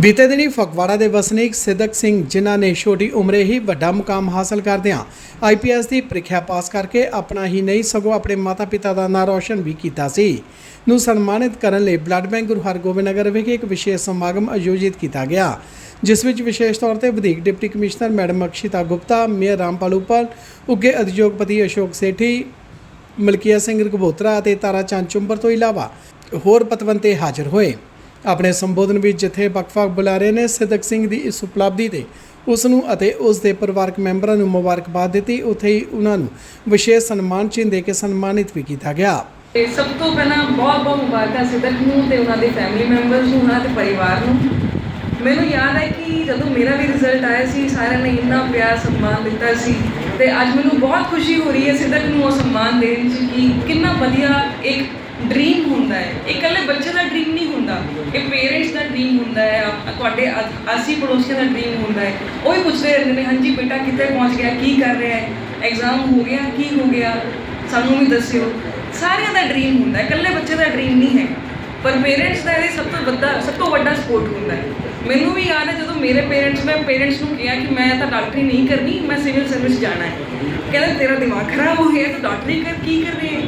ਬੀਤੇ ਦਿਨੀ ਫਗਵਾੜਾ ਦੇ ਵਸਨੀਕ ਸਿੱਧਕ ਸਿੰਘ ਜਿਨ੍ਹਾਂ ਨੇ ਛੋਟੀ ਉਮਰੇ ਹੀ ਵੱਡਾ ਮੁਕਾਮ ਹਾਸਲ ਕਰਦਿਆਂ ਆਈਪੀਐਸ ਦੀ ਪ੍ਰੀਖਿਆ ਪਾਸ ਕਰਕੇ ਆਪਣਾ ਹੀ ਨਹੀਂ ਸਗੋਂ ਆਪਣੇ ਮਾਤਾ-ਪਿਤਾ ਦਾ ਨਾਂ ਰੌਸ਼ਨ ਵੀ ਕੀਤਾ ਸੀ, ਨੂੰ ਸਨਮਾਨਿਤ ਕਰਨ ਲਈ ਬਲੱਡ ਬੈਂਕ ਗੁਰੂ ਹਰਗੋਬਿੰਦ ਨਗਰ ਵਿਖੇ ਇੱਕ ਵਿਸ਼ੇਸ਼ ਸਮਾਗਮ ਆਯੋਜਿਤ ਕੀਤਾ ਗਿਆ, ਜਿਸ ਵਿੱਚ ਵਿਸ਼ੇਸ਼ ਤੌਰ ਤੇ ਵਧੀਕ deputy commissioner madam Akshita Gupta, mayor Rampal Uppal ਉੱਗੇ ਉਦਯੋਗਪਤੀ ਅਸ਼ੋਕ ਸੇਠੀ, ਮਲਕੀਆ ਸਿੰਘ ਰਘਬੋਤਰਾ ਅਤੇ ਤਾਰਾ ਚੰਦ ਚੁੰਬਰ ਤੋਂ ਇਲਾਵਾ ਹੋਰ ਪਤਵੰਤੇ ਹਾਜ਼ਰ ਹੋਏ। ਆਪਣੇ ਸੰਬੋਧਨ ਵਿੱਚ ਜਿੱਥੇ ਵੱਖ-ਵੱਖ ਬੁਲਾਰੇ ਨੇ, ਸਿੱਧਕ ਸਿੰਘ ਦੀ ਇਸ ਉਪਲਬਧੀ ਤੇ ਉਸ ਨੂੰ ਅਤੇ ਉਸ ਦੇ ਪਰਿਵਾਰਕ ਮੈਂਬਰਾਂ ਨੂੰ ਮੁਬਾਰਕਬਾਦ ਦਿੱਤੀ। ਉੱਥੇ ਹੀ ਉਹਨਾਂ ਨੂੰ ਵਿਸ਼ੇਸ਼ ਸਨਮਾਨ ਚਿੰਨ੍ਹ ਦੇ ਕੇ ਸਨਮਾਨਿਤ ਵੀ ਕੀਤਾ ਗਿਆ। ਤੇ ਸਭ ਤੋਂ ਪਹਿਲਾਂ ਬਹੁਤ ਬਹੁਤ ਮੁਬਾਰਕਾਂ ਸਿੱਧਕ ਨੂੰ ਤੇ ਉਹਨਾਂ ਦੇ ਫੈਮਿਲੀ ਮੈਂਬਰਸ ਨੂੰ, ਉਹਨਾਂ ਦੇ ਪਰਿਵਾਰ ਨੂੰ। ਮੈਨੂੰ ਯਾਦ ਹੈ ਕਿ ਜਦੋਂ ਮੇਰਾ ਵੀ ਰਿਜ਼ਲਟ ਆਇਆ ਸੀ, ਸਾਰਿਆਂ ਨੇ ਇੰਨਾ ਪਿਆਰ ਸਨਮਾਨ ਦਿੱਤਾ ਸੀ ਤੇ ਅੱਜ ਮੈਨੂੰ ਬਹੁਤ ਖੁਸ਼ੀ ਹੋ ਰਹੀ ਹੈ ਸਿੱਧਕ ਨੂੰ ਉਹ ਸਨਮਾਨ ਦੇਣ 'ਚ ਕਿ ਕਿੰਨਾ ਵਧੀਆ ਇੱਕ ਡ੍ਰੀਮ ਹੁੰਦਾ ਹੈ। ਇਹ ਇਕੱਲੇ ਬੱਚੇ ਦਾ ਡ੍ਰੀਮ ਨਹੀਂ ਇਹ ਪੇਰੈਂਟਸ ਦਾ ਡ੍ਰੀਮ ਹੁੰਦਾ ਹੈ ਤੁਹਾਡੇ ਅਸੀਂ ਪੜੋਸੀਆਂ ਦਾ ਡ੍ਰੀਮ ਹੁੰਦਾ ਹੈ। ਉਹ ਵੀ ਪੁੱਛਦੇ ਰਹਿੰਦੇ ਨੇ, ਹਾਂਜੀ ਬੇਟਾ ਕਿੱਥੇ ਪਹੁੰਚ ਗਿਆ, ਕੀ ਕਰ ਰਿਹਾ ਹੈ? ਐਗਜ਼ਾਮ ਹੋ ਗਿਆ, ਕੀ ਹੋ ਗਿਆ? ਸਾਨੂੰ ਵੀ ਦੱਸਿਓ। ਸਾਰਿਆਂ ਦਾ ਡ੍ਰੀਮ ਹੁੰਦਾ ਹੈ, ਇਕੱਲੇ ਬੱਚੇ ਦਾ ਡ੍ਰੀਮ ਨਹੀਂ ਹੈ। ਪਰ ਪੇਰੈਂਟਸ ਦਾ ਇਹ ਸਭ ਤੋਂ ਵੱਡਾ ਸਭ ਤੋਂ ਵੱਡਾ ਸਪੋਰਟ ਹੁੰਦਾ ਹੈ। ਮੈਨੂੰ ਵੀ ਯਾਦ ਹੈ ਜਦੋਂ ਮੇਰੇ ਪੇਰੈਂਟਸ ਮੈਂ ਪੇਰੈਂਟਸ ਨੂੰ ਕਿਹਾ ਕਿ ਮੈਂ ਤਾਂ ਡਾਕਟਰੀ ਨਹੀਂ ਕਰਨੀ, ਮੈਂ ਸਿਵਲ ਸਰਵਿਸ ਜਾਣਾ ਹੈ। ਕਹਿੰਦੇ ਤੇਰਾ ਦਿਮਾਗ ਖਰਾਬ ਹੋ ਗਿਆ, ਤੂੰ ਡਾਕਟਰੀ ਕਰ ਕੀ ਕਰ ਰਹੀ ਹੈ?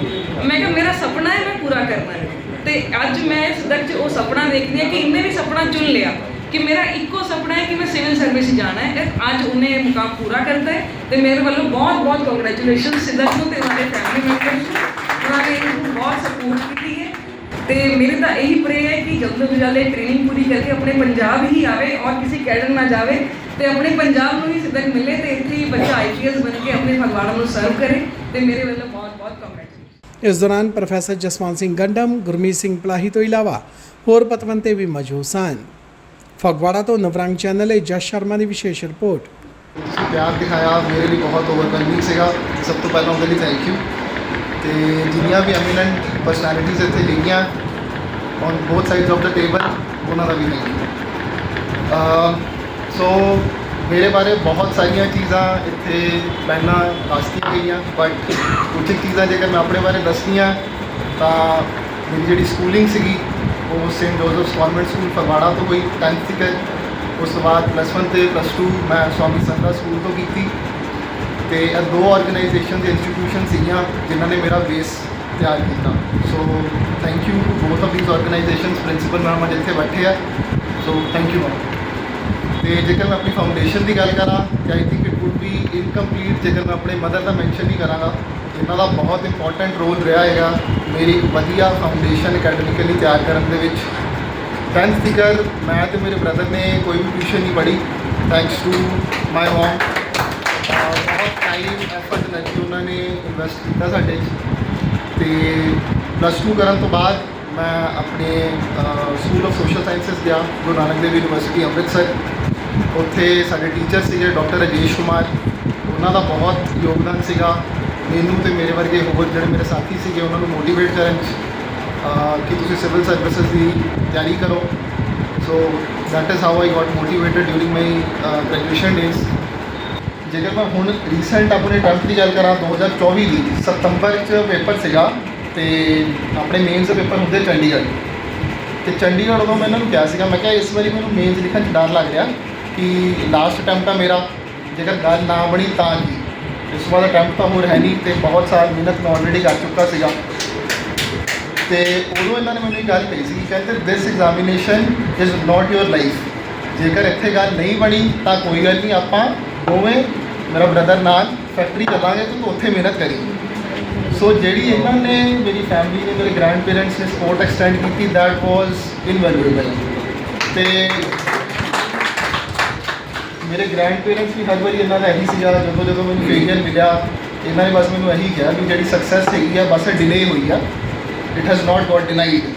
ਮੈਂ ਕਿਹਾ, ਮੇਰਾ ਸੁਪਨਾ ਹੈ, ਮੈਂ ਪੂਰਾ ਕਰਨਾ ਹੈ। ਤੇ ਅੱਜ ਮੈਂ ਸਦਕ 'ਚ ਉਹ ਸੁਪਨਾ ਦੇਖਦੀ ਹਾਂ ਕਿ ਇਹਨੇ ਵੀ ਸੁਪਨਾ ਚੁਣ ਲਿਆ ਕਿ ਮੇਰਾ ਇੱਕੋ ਸੁਪਨਾ ਹੈ ਕਿ ਮੈਂ ਸਿਵਲ ਸਰਵਿਸ ਜਾਣਾ ਹੈ। ਅੱਜ ਉਹਨੇ ਮੁਕਾਮ ਪੂਰਾ ਕਰਤਾ ਹੈ ਤੇ ਮੇਰੇ ਵੱਲੋਂ ਬਹੁਤ ਬਹੁਤ ਕੰਗ੍ਰੈਚੁਲੇਸ਼ਨ ਸਿੱਧਕ ਨੂੰ ਤੇ ਉਹਨਾਂ ਫੈਮਿਲੀ ਮੈਂਬਰਸ ਨੂੰ। ਉਹਨਾਂ ਨੇ ਇਹਨੂੰ ਬਹੁਤ ਸਪੋਰਟ ਕੀਤੀ ਹੈ। ਤੇ ਮੇਰੇ ਤਾਂ ਇਹੀ ਪ੍ਰੇ ਹੈ ਕਿ ਜਲਦ ਤੋਂ ਜਲਦ ਟ੍ਰੇਨਿੰਗ ਪੂਰੀ ਕਰਕੇ ਆਪਣੇ ਪੰਜਾਬ ਹੀ ਆਵੇ ਔਰ ਕਿਸੇ ਕੈਡਰ ਨਾ ਜਾਵੇ ਤੇ ਆਪਣੇ ਪੰਜਾਬ ਨੂੰ ਹੀ ਸਿੱਧਕ ਮਿਲੇ ਤੇ ਇੱਥੇ ਹੀ ਬੱਚਾ ਆਈਪੀਐਸ ਬਣ ਕੇ ਆਪਣੇ ਫਗਵਾੜਾ ਨੂੰ ਸਰਵ ਕਰੇ ਤੇ ਮੇਰੇ ਵੱਲੋਂ ਬਹੁਤ ਬਹੁਤ ਕੰਗ੍ਰੈਚੁਲੇਸ਼ਨ ਇਸ ਦੌਰਾਨ ਪ੍ਰੋਫੈਸਰ ਜਸਵੰਤ ਸਿੰਘ ਗੰਡਮ, ਗੁਰਮੀਤ ਸਿੰਘ ਪਲਾਹੀ ਤੋਂ ਇਲਾਵਾ ਹੋਰ ਪਤਵੰਤੇ ਵੀ ਮੌਜੂਦ ਸਨ। ਫਗਵਾੜਾ ਤੋਂ ਨਵਰੰਗ ਚੈਨਲ ਲਈ ਜਸ ਸ਼ਰਮਾ ਦੀ ਵਿਸ਼ੇਸ਼ ਰਿਪੋਰਟ। ਤੁਸੀਂ ਪਿਆਰ ਦਿਖਾਇਆ, ਮੇਰੇ ਲਈ ਬਹੁਤ ਓਵਰਵੈਲਮਿੰਗ ਸੀਗਾ। ਸਭ ਤੋਂ ਪਹਿਲਾਂ ਉਹਦੇ ਲਈ ਥੈਂਕ ਯੂ ਤੇ ਜਿੰਨੀਆਂ ਵੀ ਐਮੀਨੈਂਟ ਪਰਸਨੈਲਿਟੀਜ਼ ਇੱਥੇ ਗਈਆਂ on both sides of the table ਉਹਨਾਂ ਦਾ ਵੀ ਥੈਂਕ ਯੂ ਸੋ ਮੇਰੇ ਬਾਰੇ ਬਹੁਤ ਸਾਰੀਆਂ ਚੀਜ਼ਾਂ ਇੱਥੇ ਪਹਿਲਾਂ ਦੱਸਤੀਆਂ ਗਈਆਂ ਬਟ ਕੁਝ ਕੁ ਚੀਜ਼ਾਂ ਜੇਕਰ ਮੈਂ ਆਪਣੇ ਬਾਰੇ ਦੱਸਣੀਆਂ ਤਾਂ ਮੇਰੀ ਜਿਹੜੀ ਸਕੂਲਿੰਗ ਸੀਗੀ, ਉਹ Saint Joseph convent school Phagwara ਤੋਂ ਹੋਈ 10th ਤੱਕ। ਉਸ ਤੋਂ ਬਾਅਦ ਪਲੱਸ 1 ਤੇ ਪਲੱਸ 2 ਮੈਂ ਸਵਾਮੀ ਸੰਧਾ ਸਕੂਲ ਤੋਂ ਕੀਤੀ। ਤੇ ਇਹ ਦੋ ਆਰਗੇਨਾਈਜੇਸ਼ਨ ਦੇ ਇੰਸਟੀਟਿਊਸ਼ਨ ਸੀਗੀਆਂ, ਜਿਨ੍ਹਾਂ ਨੇ ਮੇਰਾ ਬੇਸ ਤਿਆਰ ਕੀਤਾ। So thank you to both of these organisations principal ma'am ਅੱਜ ਇੱਥੇ ਬੈਠੇ ਆ। ਸੋ ਥੈਂਕ ਯੂ ਮੈਮ ਤੇ ਜੇਕਰ ਮੈਂ ਆਪਣੀ ਫਾਊਂਡੇਸ਼ਨ ਦੀ ਗੱਲ ਕਰਾਂ ਤੇ I think it would be incomplete ਜੇਕਰ ਮੈਂ ਆਪਣੇ ਮਦਰ ਦਾ ਮੈਂਸ਼ਨ ਨਹੀਂ ਕਰਾਂਗਾ, ਇਹਨਾਂ ਦਾ ਬਹੁਤ ਇੰਪੋਰਟੈਂਟ ਰੋਲ ਰਿਹਾ ਹੈਗਾ ਮੇਰੀ ਇੱਕ ਵਧੀਆ ਫਾਊਂਡੇਸ਼ਨ ਅਕੈਡਮਿਕਲੀ ਤਿਆਰ ਕਰਨ ਦੇ ਵਿੱਚ। 10th ਤੀਕਰ ਮੈਂ ਤੇ ਮੇਰੇ ਬ੍ਰਦਰ ਨੇ ਕੋਈ ਵੀ ਟਿਊਸ਼ਨ ਨਹੀਂ ਪੜ੍ਹੀ ਥੈਂਕਸ ਟੂ ਮਾਈ ਮਮ ਬਹੁਤ ਟਾਈਮ ਐਫਰਟ ਲੱਗੀ ਉਹਨਾਂ ਨੇ ਇਨਵੈਸਟ ਕੀਤਾ ਸਾਡੇ 'ਚ। ਤੇ ਪਲੱਸ 2 ਕਰਨ ਤੋਂ ਬਾਅਦ ਮੈਂ ਆਪਣੇ ਸਕੂਲ ਆਫ ਸੋਸ਼ਲ ਸਾਇੰਸਸ ਗਿਆ, ਗੁਰੂ ਨਾਨਕ ਦੇਵ ਯੂਨੀਵਰਸਿਟੀ ਅੰਮ੍ਰਿਤਸਰ। ਉੱਥੇ ਸਾਡੇ ਟੀਚਰ ਸੀਗੇ ਡਾਕਟਰ ਰਾਜੇਸ਼ ਕੁਮਾਰ। ਉਹਨਾਂ ਦਾ ਬਹੁਤ ਯੋਗਦਾਨ ਸੀਗਾ। ਮੈਨੂੰ ਤੇ ਮੇਰੇ ਵਰਗੇ ਹੋਰ ਜਿਹੜੇ ਮੇਰੇ ਸਾਥੀ ਸੀਗੇ, ਉਹਨਾਂ ਨੂੰ ਮੋਟੀਵੇਟ ਕਰਨ 'ਚ ਕਿ ਤੁਸੀਂ ਸਿਵਲ ਸਰਵਿਸਿਜ਼ ਦੀ ਤਿਆਰੀ ਕਰੋ। So that is how I got motivated during my graduation days ਜੇਕਰ ਮੈਂ ਹੁਣ ਰੀਸੈਂਟ ਆਪਣੇ 10th ਦੀ ਗੱਲ ਕਰਾਂ 2024 ਦੀ, ਸਤੰਬਰ 'ਚ ਪੇਪਰ ਸੀਗਾ ਤੇ ਆਪਣੇ ਮੇਨਸ ਦੇ ਪੇਪਰ ਹੁੰਦੇ ਚੰਡੀਗੜ੍ਹ। ਤੇ ਚੰਡੀਗੜ੍ਹ ਉਦੋਂ ਮੈਂ ਇਹਨਾਂ ਨੂੰ ਕਿਹਾ ਸੀਗਾ, ਮੈਂ ਕਿਹਾ ਇਸ ਵਾਰੀ ਮੈਨੂੰ ਮੇਨਸ ਲਿਖਣ 'ਚ ਡਰ ਲੱਗ ਰਿਹਾ। ਕਿ ਲਾਸਟ ਅਟੈਂਪਟ ਆ ਮੇਰਾ, ਜੇਕਰ ਗੱਲ ਨਾ ਬਣੀ ਤਾਂ ਕੀ ਇਸ ਵਾਰ ਅਟੈਂਪਟ ਤਾਂ ਹੋਰ ਹੈ ਨਹੀਂ ਤੇ ਬਹੁਤ ਸਾਲ ਮਿਹਨਤ ਮੈਂ ਆਲਰੇਡੀ ਕਰ ਚੁੱਕਾ ਸੀਗਾ। ਤੇ ਉਦੋਂ ਇਹਨਾਂ ਨੇ ਮੈਨੂੰ ਇਹ ਗੱਲ ਕਹੀ ਸੀ ਕਿ ਕਹਿੰਦੇ this examination is not your life ਜੇਕਰ ਇੱਥੇ ਗੱਲ ਨਹੀਂ ਬਣੀ ਤਾਂ ਕੋਈ ਗੱਲ ਨਹੀਂ, ਆਪਾਂ ਦੋਵੇਂ ਮੇਰਾ ਬ੍ਰਦਰ ਨਾਲ ਫੈਕਟਰੀ ਚੱਲਾਂਗੇ, ਤੇ ਤੂੰ ਉੱਥੇ ਮਿਹਨਤ ਕਰੀ। ਸੋ ਜਿਹੜੀ ਇਹਨਾਂ ਨੇ ਮੇਰੀ ਫੈਮਿਲੀ ਨੇ, ਮੇਰੇ ਗ੍ਰੈਂਡ ਪੇਰੈਂਟਸ ਨੇ ਸਪੋਰਟ ਐਕਸਟੈਂਡ ਕੀਤੀ ਦੈਟ ਵਾਸ ਇਨਵੈਲੂਏਬਲ ਤੇ ਮੇਰੇ ਗ੍ਰੈਂਡ ਪੇਰੈਂਟਸ ਵੀ ਹਰ ਵਾਰੀ ਇਹਨਾਂ ਦਾ ਇਹੀ ਸੀਗਾ ਜਦੋਂ ਜਦੋਂ ਮੈਨੂੰ ਫੇਲੀਅਰ ਮਿਲਿਆ, ਇਹਨਾਂ ਨੇ ਬਸ ਮੈਨੂੰ ਇਹੀ ਕਿਹਾ ਵੀ ਜਿਹੜੀ ਸਕਸੈਸ ਹੈਗੀ ਆ, ਬਸ ਡਿਲੇ ਹੋਈ ਆ। It has not got denied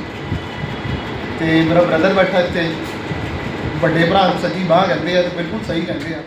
ਤੇ ਮੇਰਾ ਬ੍ਰਦਰ ਬੈਠਾ ਇੱਥੇ, ਵੱਡੇ ਭਰਾ ਸੱਚੀ ਸੱਜੀ ਬਾਹ ਕਹਿੰਦੇ ਆ ਤੇ ਬਿਲਕੁਲ ਸਹੀ ਕਹਿੰਦੇ ਆ।